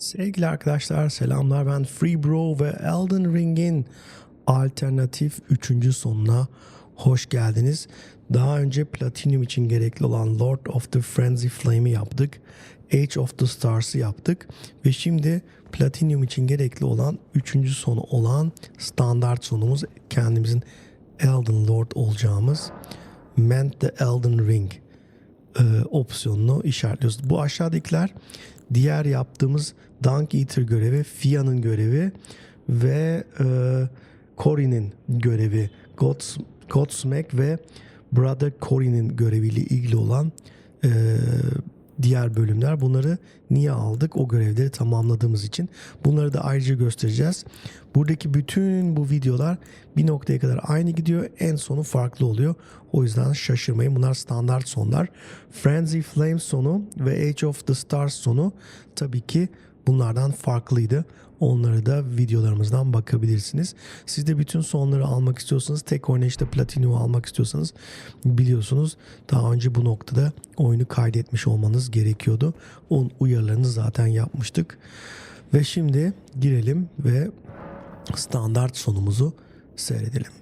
Sevgili arkadaşlar selamlar ben Free Bro ve Elden Ring'in alternatif 3. sonuna hoş geldiniz. Daha önce Platinum için gerekli olan Lord of the Frenzy Flame'i yaptık. Age of the Stars'ı yaptık ve şimdi Platinum için gerekli olan 3. sonu olan standart sonumuz kendimizin Elden Lord olacağımız Meant the Elden Ring e, opsiyonunu işaretliyoruz. Bu aşağıdakiler diğer yaptığımız Dunk Eater görevi, Fia'nın görevi ve e, Cory'nin görevi. Gods, Godsmack ve Brother Cory'nin göreviyle ilgili olan e, diğer bölümler. Bunları niye aldık? O görevleri tamamladığımız için. Bunları da ayrıca göstereceğiz. Buradaki bütün bu videolar bir noktaya kadar aynı gidiyor. En sonu farklı oluyor. O yüzden şaşırmayın. Bunlar standart sonlar. Frenzy Flame sonu ve Age of the Stars sonu tabii ki bunlardan farklıydı. Onları da videolarımızdan bakabilirsiniz. Siz de bütün sonları almak istiyorsanız, tek oynayışta Platinum'u almak istiyorsanız biliyorsunuz daha önce bu noktada oyunu kaydetmiş olmanız gerekiyordu. Onun uyarılarını zaten yapmıştık. Ve şimdi girelim ve standart sonumuzu seyredelim.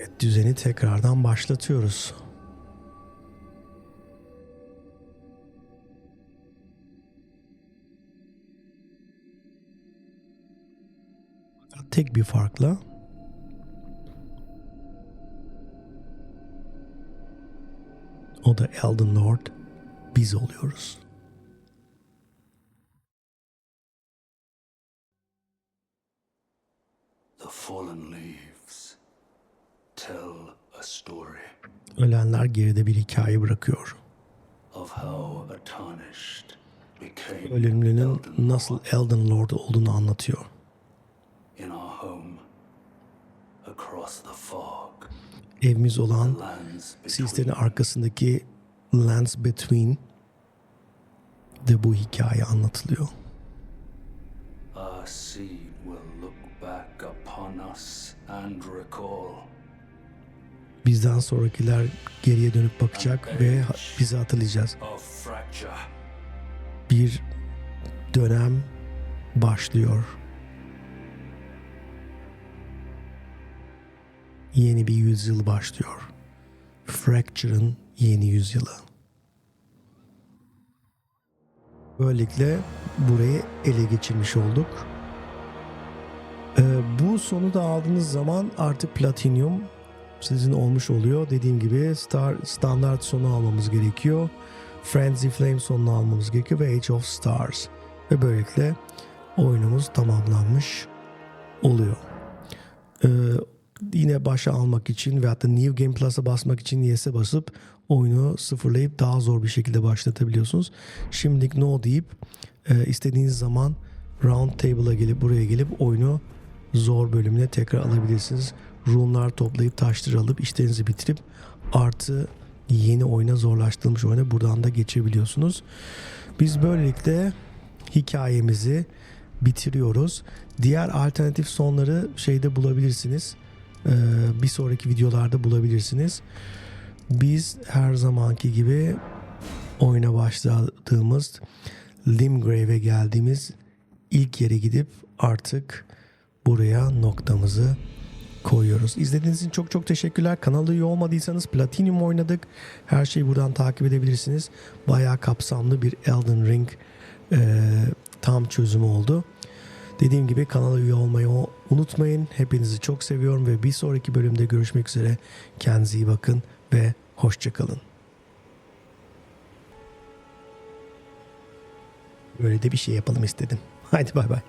Evet, düzeni tekrardan başlatıyoruz. Tek bir farkla o da Elden Lord biz oluyoruz. The fallen leaves Ölenler geride bir hikaye bırakıyor. of how a tarnished became Ölümlünün nasıl Elden Lord olduğunu anlatıyor. in our home across the fog, Evimiz olan Sislerin arkasındaki Lands Between de bu hikaye anlatılıyor. Our seed will look back upon us and recall Bizden sonrakiler geriye dönüp bakacak ve bizi hatırlayacağız. Bir dönem başlıyor. Yeni bir yüzyıl başlıyor. Fracture'ın yeni yüzyılı. Böylelikle burayı ele geçirmiş olduk. Ee, bu sonu da aldığınız zaman artık Platinum sizin olmuş oluyor. Dediğim gibi Star standart sonu almamız gerekiyor. Frenzy Flame sonunu almamız gerekiyor ve Age of Stars. Ve böylelikle oyunumuz tamamlanmış oluyor. Ee, yine başa almak için ve hatta New Game Plus'a basmak için yes'e basıp oyunu sıfırlayıp daha zor bir şekilde başlatabiliyorsunuz. Şimdilik no deyip e, istediğiniz zaman Round Table'a gelip buraya gelip oyunu zor bölümüne tekrar alabilirsiniz. Rune'lar toplayıp taşları alıp işlerinizi bitirip artı yeni oyuna zorlaştırılmış oyuna buradan da geçebiliyorsunuz. Biz böylelikle hikayemizi bitiriyoruz. Diğer alternatif sonları şeyde bulabilirsiniz. Ee, bir sonraki videolarda bulabilirsiniz. Biz her zamanki gibi oyuna başladığımız Limgrave'e geldiğimiz ilk yere gidip artık buraya noktamızı koyuyoruz. İzlediğiniz için çok çok teşekkürler. Kanala üye olmadıysanız Platinum oynadık. Her şeyi buradan takip edebilirsiniz. Bayağı kapsamlı bir Elden Ring e, tam çözümü oldu. Dediğim gibi kanala üye olmayı unutmayın. Hepinizi çok seviyorum ve bir sonraki bölümde görüşmek üzere. Kendinize iyi bakın ve hoşçakalın. Böyle de bir şey yapalım istedim. Haydi bay bay.